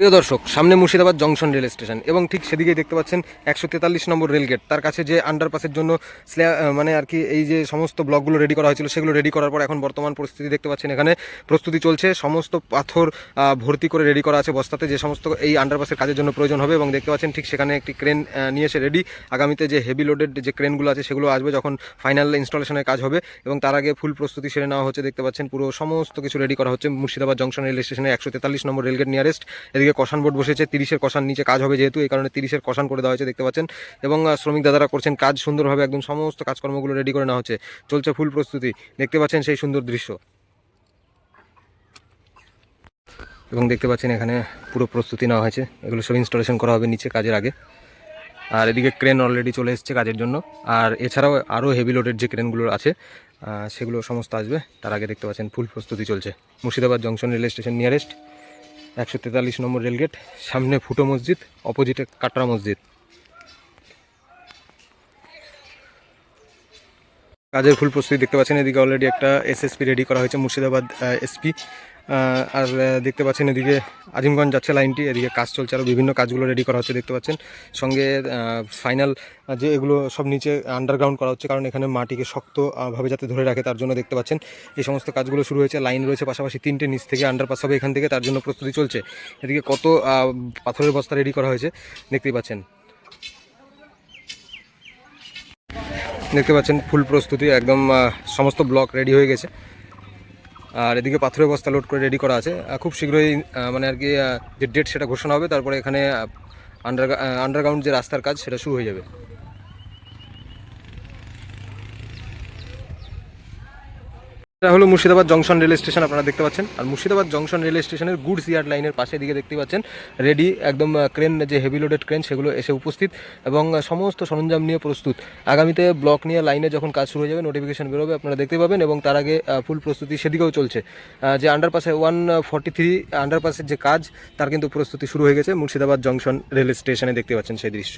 প্রিয় দর্শক, সামনে মুর্শিদাবাদ জংশন রেল স্টেশন এবং ঠিক সেদিকেই দেখতে পাচ্ছেন একশো তেতাল্লিশ নম্বর রেলগেট তার কাছে যে আন্ডারপাসের জন্য মানে আর কি এই যে সমস্ত ব্লকগুলো রেডি করা হয়েছিল, সেগুলো রেডি করার পর এখন বর্তমান পরিস্থিতি দেখতে পাচ্ছেন এখানে। প্রস্তুতি চলছে, সমস্ত পাথর ভর্তি করে রেডি করা আছে বস্তাতে, যে সমস্ত এই আন্ডারপাসের কাজের জন্য প্রয়োজন হবে এবং দেখতে পাচ্ছেন ঠিক সেখানে একটি ক্রেন নিয়ে এসে রেডি আগামীতে যে হেভি লোডেড যে ক্রেনগুলো আছে, সেগুলো আসবে যখন ফাইনাল ইনস্টলেশনের কাজ হবে এবং তার আগে ফুল প্রস্তুতি সেরে নেওয়া হচ্ছে। দেখতে পাচ্ছেন পুরো সমস্ত কিছু রেডি করা হচ্ছে মুর্শিদাবাদ জংশন রেল স্টেশনে একশো তেতাল্লিশ নম্বর রেলগেট নিয়ারেস্ট এদিকে কষান বোর্ড বসেছে, তিরিশের কষান নিচে কাজ হবে যেহেতু, এই কারণে তিরিশের কষান করে দেওয়া হয়েছে, দেখতে পাচ্ছেন। এবং শ্রমিক দাদারা করছেন কাজ সুন্দরভাবে, একদম সমস্ত কাজকর্মগুলো রেডি করে নেওয়া হচ্ছে। চলছে ফুল প্রস্তুতি, দেখতে পাচ্ছেন সেই সুন্দর দৃশ্য। এবং দেখতে পাচ্ছেন এখানে পুরো প্রস্তুতি নেওয়া হয়েছে, এগুলো সব ইনস্টলেশন করা হবে নিচে কাজের আগে। আর এদিকে ক্রেন অলরেডি চলে এসছে কাজের জন্য। আর এছাড়াও আরও হেভি লোডের যে ক্রেনগুলো আছে সেগুলো সমস্ত আসবে, তার আগে দেখতে পাচ্ছেন ফুল প্রস্তুতি চলছে। Murshidabad junction rail station nearest একশো তেতাল্লিশ নম্বর রেলগেট, সামনে ফুটো মসজিদ, অপোজিটে কাটরা মসজিদ। কাজের ফুল প্রস্তুতি দেখতে পাচ্ছেন, এদিকে অলরেডি একটা এসএসপি রেডি করা হয়েছে মুর্শিদাবাদ এসপি আর দেখতে পাচ্ছেন এদিকে আজিমগঞ্জ যাচ্ছে লাইনটি, এদিকে কাজ চলছে আরও বিভিন্ন কাজগুলো রেডি করা হচ্ছে, দেখতে পাচ্ছেন। সঙ্গে ফাইনাল যে এগুলো সব নিচে আন্ডারগ্রাউন্ড করা হচ্ছে, কারণ এখানে মাটিকে শক্তভাবে যাতে ধরে রাখে, তার জন্য দেখতে পাচ্ছেন। এই সমস্ত কাজগুলো শুরু হয়েছে লাইন রয়েছে পাশাপাশি তিনটে, নিচ থেকে আন্ডারপাস হবে এখান থেকে, তার জন্য প্রস্তুতি চলছে। এদিকে কত পাথরের বস্তা রেডি করা হয়েছে, দেখতেই পাচ্ছেন। দেখতে পাচ্ছেন ফুল প্রস্তুতি, একদম সমস্ত ব্লক রেডি হয়ে গেছে। আর এদিকে পাথরের বস্তা লোড করে রেডি করা আছে। খুব শীঘ্রই মানে আর কি যে ডেট সেটা ঘোষণা হবে, তারপরে এখানে আন্ডার আন্ডারগ্রাউন্ড যে রাস্তার কাজ, সেটা শুরু হয়ে যাবে। এটা হলো মুর্শিদাবাদ জংশন রেল স্টেশন, আপনারা দেখতে পাচ্ছেন। আর মুর্শিদাবাদ জংশন রেল স্টেশনের গুডস ইয়ার্ড লাইনের পাশে দিকে দেখতে পাচ্ছেন, রেডি, একদম ক্রেন, যে হেভি লোডেড ক্রেন সেগুলো এসে উপস্থিত এবং সমস্ত সরঞ্জাম নিয়ে প্রস্তুত। আগামীতে ব্লক নিয়ে লাইনে যখন কাজ শুরু হয়ে যাবে নোটিফিকেশন বেরোবে, আপনারা দেখতে পাবেন এবং তার আগে ফুল প্রস্তুতি সেদিকেও চলছে। যে আন্ডারপাসে ওয়ান ফর্টি থ্রি আন্ডারপাসের যে কাজ, তার কিন্তু প্রস্তুতি শুরু হয়ে গেছে মুর্শিদাবাদ জংশন রেল স্টেশনে দেখতে পাচ্ছেন সেই দৃশ্য।